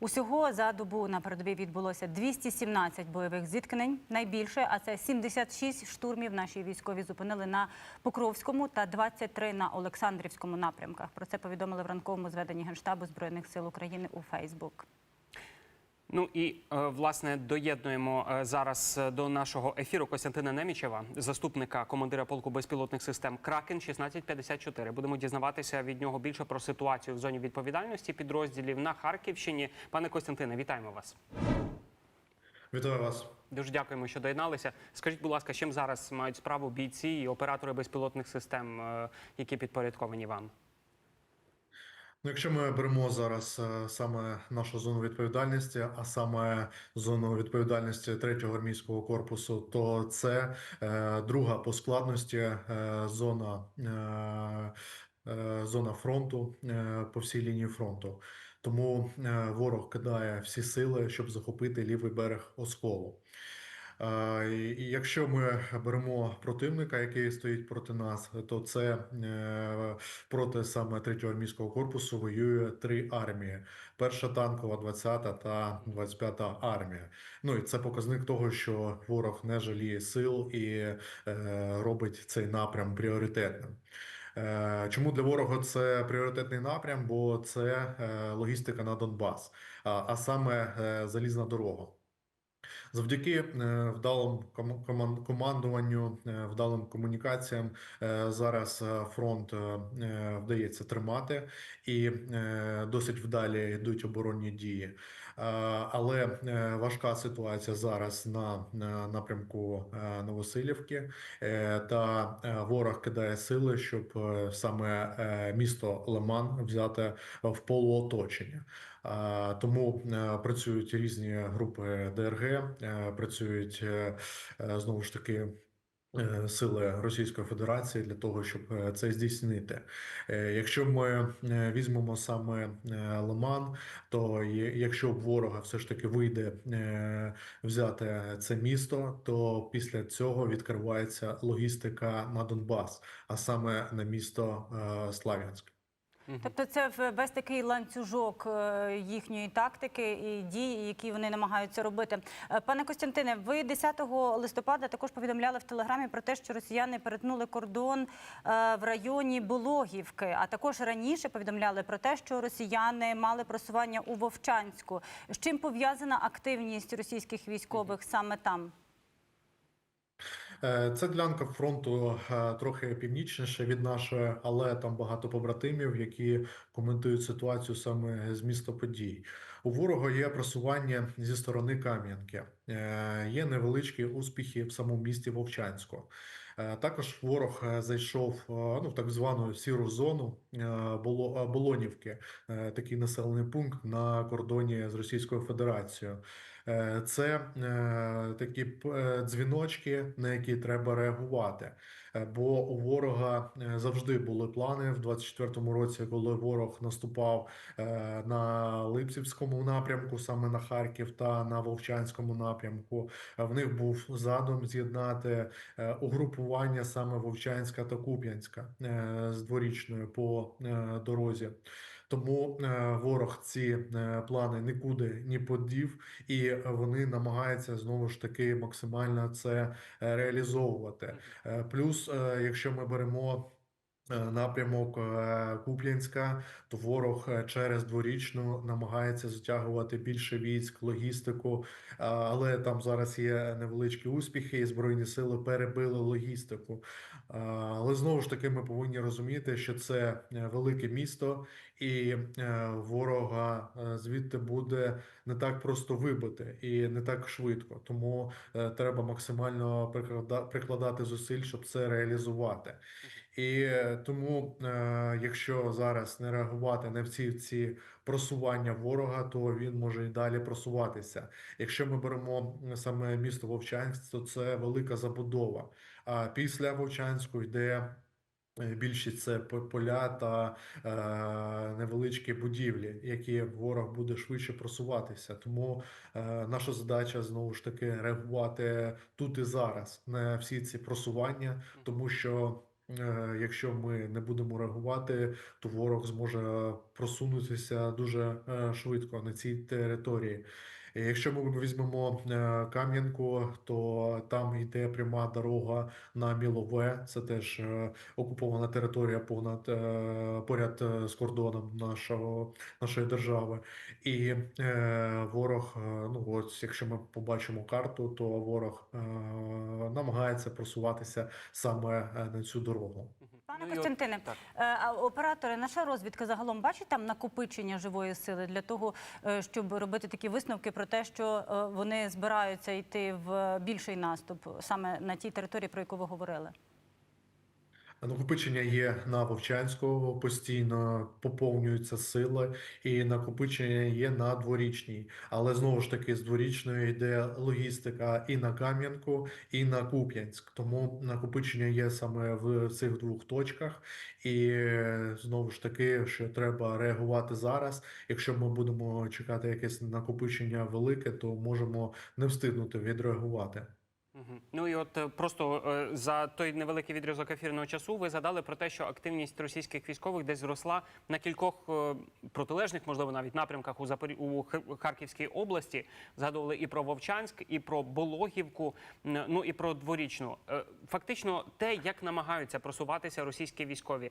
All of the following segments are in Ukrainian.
Усього за добу на передовій відбулося 217 бойових зіткнень. Найбільше, а це 76 штурмів наші військові зупинили на Покровському та 23 на Олександрівському напрямках. Про це повідомили в ранковому зведенні Генштабу Збройних сил України у Фейсбук. Ну і е, власне доєднуємо е, зараз е, до нашого ефіру Костянтина Немічева, заступника командира полку безпілотних систем Кракен 1654. Будемо дізнаватися від нього більше про ситуацію в зоні відповідальності підрозділів на Харківщині. Пане Костянтине, вітаємо вас. Вітаю вас. Дуже дякуємо, що доєдналися. Скажіть, будь ласка, чим зараз мають справу бійці і оператори безпілотних систем, які підпорядковані вам? Ну, якщо ми беремо зараз е, саме нашу зону відповідальності, а саме зону відповідальності 3-го армійського корпусу, то це е, друга по складності е, зона. Е, е, Зона фронту е, по всій лінії фронту, тому ворог кидає всі сили, щоб захопити лівий берег осколу. Якщо ми беремо противника, який стоїть проти нас, то це е, проти саме 3-го армійського корпусу воює три армії: перша танкова, 20-та та 25-та армія. Ну і це показник того, що ворог не жаліє сил і е, робить цей напрям пріоритетним. Е, Чому для ворога це пріоритетний напрям? Бо це логістика на Донбас, а, саме залізна дорога. Завдяки е, вдалому командуванню, е, вдалим комунікаціям е, зараз фронт вдається тримати і досить вдалі йдуть оборонні дії. Але важка ситуація зараз на, на напрямку Новосилівки, та ворог кидає сили, щоб саме місто Лиман взяти в полуоточення. Тому е, працюють різні групи ДРГ, е, працюють е, знову ж таки. Сили Російської Федерації для того, щоб це здійснити. Якщо ми візьмемо саме Лиман, то якщо ворога все ж таки вийде взяти це місто, то після цього відкривається логістика на Донбас, а саме на місто Слав'янськ. Тобто, це весь такий ланцюжок е, їхньої тактики і дій, які вони намагаються робити. Е, Пане Костянтине, ви 10 листопада також повідомляли в телеграмі про те, що росіяни перетнули кордон е, в районі Бологівки. А також раніше повідомляли про те, що росіяни мали просування у Вовчанську. З чим пов'язана активність російських військових саме там? Е, Це ділянка фронту е, трохи північніше від нашої, але там багато побратимів, які коментують ситуацію саме з міста подій. У ворога є просування зі сторони Кам'янки, Е, є невеличкі успіхи в самому місті Вовчанську. Також ворог зайшов ну, в так звану сіру зону Болонівки, такий населений пункт на кордоні з Російською Федерацією. Е, Це е, такі е, дзвіночки, на які треба реагувати. Бо у ворога завжди були плани в 24-му році, коли ворог наступав на Липцівському напрямку, саме на Харків та на Вовчанському напрямку. В них був задум з'єднати угрупування саме Вовчанська та Куп'янська з дворічною по дорозі. Тому е, ворог ці е, плани нікуди не подів, і вони намагаються знову ж таки максимально це е, реалізовувати. Плюс, якщо ми беремо напрямок е, Куп'янська, то ворог е, через дворічну намагається затягувати більше військ, логістику, е, але там зараз є невеличкі успіхи, і збройні сили перебили логістику. Е, Але знову ж таки, ми повинні розуміти, що це е, велике місто, і е, ворога е, звідти буде не так просто вибити і не так швидко. Тому е, треба максимально приклада- прикладати зусиль, щоб це реалізувати. І е, тому, е, якщо зараз не реагувати на всі ці просування ворога, то він може і далі просуватися. Якщо ми беремо саме місто Вовчанськ, то це велика забудова. А після Вовчанську йде. е, Більшість це поля та е, невеличкі будівлі, які ворог буде швидше просуватися. Тому е, наша задача знову ж таки реагувати тут і зараз на всі ці просування, тому що якщо ми не будемо реагувати, то ворог зможе просунутися дуже е, швидко на цій території. Якщо ми візьмемо е, Кам'янку, то там йде пряма дорога на Мілове. Це теж е, окупована територія понад е, поряд з кордоном нашого нашої держави. І ворог, ну от якщо ми побачимо карту, то ворог намагається просуватися саме на цю дорогу. Пане Ну, Костянтине, так. е, а оператори, наша розвідка загалом бачить там накопичення живої сили для того, е, щоб робити такі висновки про те, що е, вони збираються йти в більший наступ саме на тій території, про яку ви говорили. Накопичення є на Вовчанського, постійно поповнюються сили, і накопичення є на дворічній. Але знову ж таки, з дворічної йде логістика і на Кам'янку, і на Куп'янськ. Тому накопичення є саме в цих двох точках. І знову ж таки, що треба реагувати зараз. Якщо ми будемо чекати якесь накопичення велике, то можемо не встигнути відреагувати. Ну і от е, просто е, за той невеликий відрізок ефірного часу ви задали про те, що активність російських військових десь зросла на кількох е, протилежних, можливо, навіть напрямках у Запорі... у Харківській області. Згадували і про Вовчанськ, і про Бологівку, ну і про дворічну. Фактично, те, як намагаються просуватися російські військові,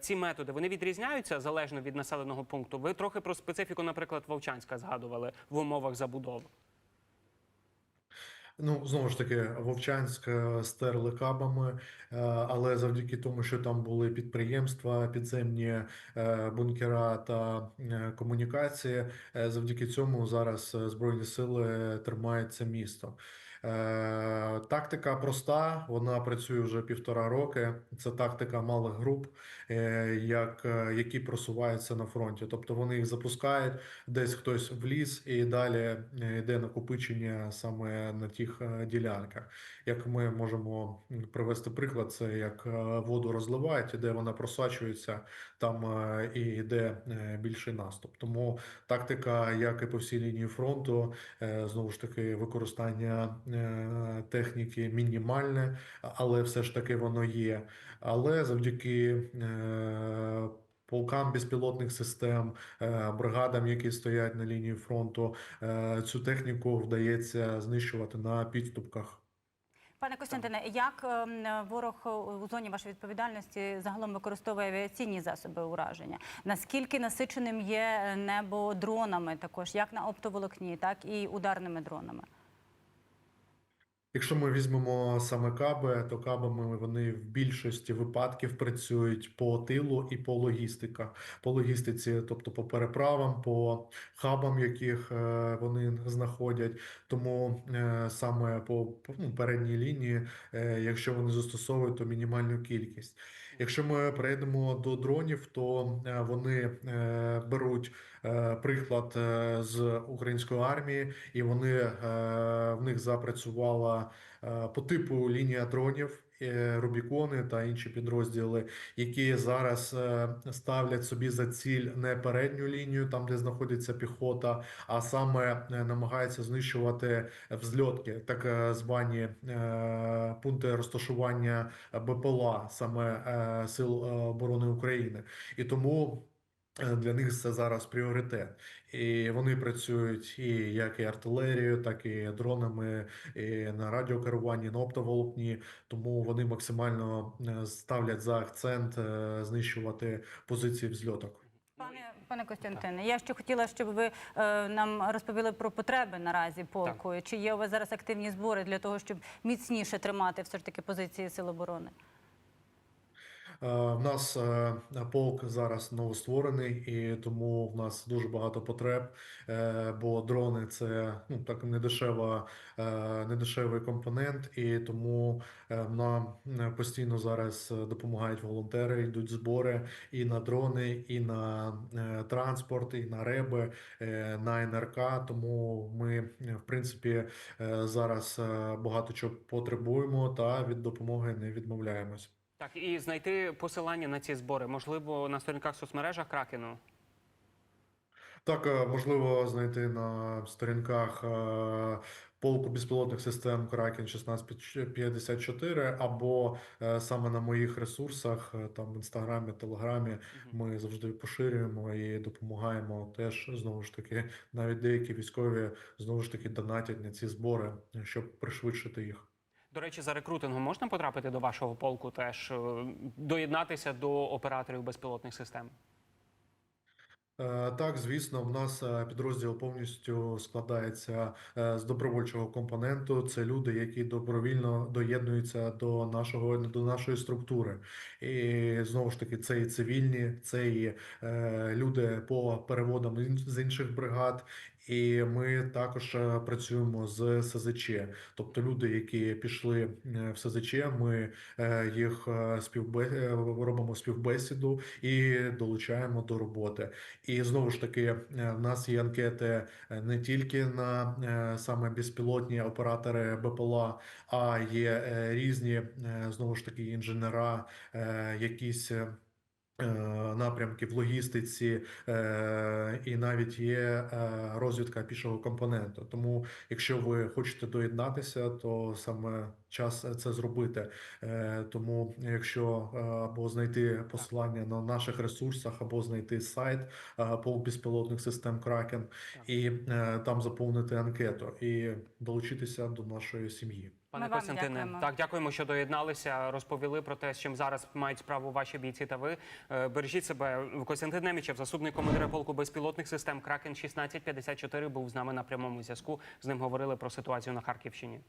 ці методи вони відрізняються залежно від населеного пункту. Ви трохи про специфіку, наприклад, Вовчанська згадували в умовах забудови. Ну, знову ж таки, Вовчанськ е, стерли кабами, е, але завдяки тому, що там були підприємства, підземні е, бункера та комунікації, завдяки цьому зараз Збройні сили тримають це місто. Е, Тактика проста, вона працює вже півтора роки. Це тактика малих груп, е, як, е, які просуваються на фронті. Тобто вони їх запускають, десь хтось в ліс, і далі йде накопичення саме на тих ділянках. Як ми можемо привести приклад, це як воду розливають, де вона просачується, там і йде більший наступ. Тому тактика, як і по всій лінії фронту, знову ж таки, використання техніки мінімальне, але все ж таки воно є. Але завдяки е, полкам безпілотних систем, е, бригадам, які стоять на лінії фронту, е, цю техніку вдається знищувати на підступках. Пане Костянтине, як ворог у зоні вашої відповідальності загалом використовує авіаційні засоби ураження? Наскільки насиченим є небо дронами, також як на оптоволокні, так і ударними дронами? Якщо ми візьмемо саме каби, то кабами вони в більшості випадків працюють по тилу і по логістика. По логістиці, тобто по переправам, по хабам, яких е, вони знаходять. Тому е, саме по, ну, передній лінії, е, якщо вони застосовують, то мінімальну кількість. Якщо ми перейдемо до дронів, то вони беруть приклад е, з української армії, і вони е, в них запрацювала е, по типу лінія дронів. е, Рубікони та інші підрозділи, які зараз е, ставлять собі за ціль не передню лінію, там де знаходиться піхота, а саме е, намагаються знищувати взльотки, так е, звані е, пункти розташування БПЛА, саме е, сил е, оборони України, і тому. Е, Для них це зараз пріоритет, і вони працюють і як і артилерією, так і дронами, і на радіокеруванні, на оптоволокні. Тому вони максимально е, ставлять за акцент е, знищувати позиції взльоток. Пане пане Костянтине, я ще хотіла, щоб ви е, нам розповіли про потреби наразі полку. Чи є у вас зараз активні збори для того, щоб міцніше тримати все ж таки позиції сил оборони? Е, В нас е, полк зараз новостворений, і тому в нас дуже багато потреб. е, Бо дрони це ну так недешева, недешевий компонент, і тому нам постійно зараз допомагають волонтери, йдуть збори і на дрони, і на транспорт, і на реби, на НРК. Тому ми, в принципі, зараз багато чого потребуємо та від допомоги не відмовляємось. Так, і знайти посилання на ці збори, можливо, на сторінках соцмережах Кракену. Так, е, можливо знайти на сторінках е, полку безпілотних систем Кракен 1654, або е, саме на моїх ресурсах, там в інстаграмі, телеграмі, ми завжди поширюємо і допомагаємо. Теж знову ж таки, навіть деякі військові знову ж таки донатять на ці збори, щоб пришвидшити їх. До речі, за рекрутингом можна потрапити до вашого полку, теж е, доєднатися до операторів безпілотних систем. Е, Так, звісно, в нас е, підрозділ повністю складається е, з добровольчого компоненту. Це люди, які добровільно доєднуються до нашого до нашої структури. І знову ж таки, це і цивільні, це і люди по переводам з інших бригад. І ми також працюємо з СЗЧ, тобто люди, які пішли в СЗЧ, ми їх співбе... робимо співбесіду і долучаємо до роботи. І знову ж таки, е, в нас є анкети е, не тільки на е, саме безпілотні оператори БПЛА, а є різні знову ж таки інженера, якісь. Е, Напрямки в логістиці е, і навіть є е, розвідка пішого компоненту. Тому, якщо ви хочете доєднатися, то саме час це зробити. Тому, якщо або знайти посилання на наших ресурсах, або знайти сайт по безпілотних систем Кракен і там заповнити анкету і долучитися до нашої сім'ї. Пане Ми Костянтине, дякуємо. так дякуємо, що доєдналися, розповіли про те, з чим зараз мають справу ваші бійці та ви. Е, Бережіть себе. Костянтин Немічев, заступник командира полку безпілотних систем Кракен 1654, був з нами на прямому зв'язку. З ним говорили про ситуацію на Харківщині.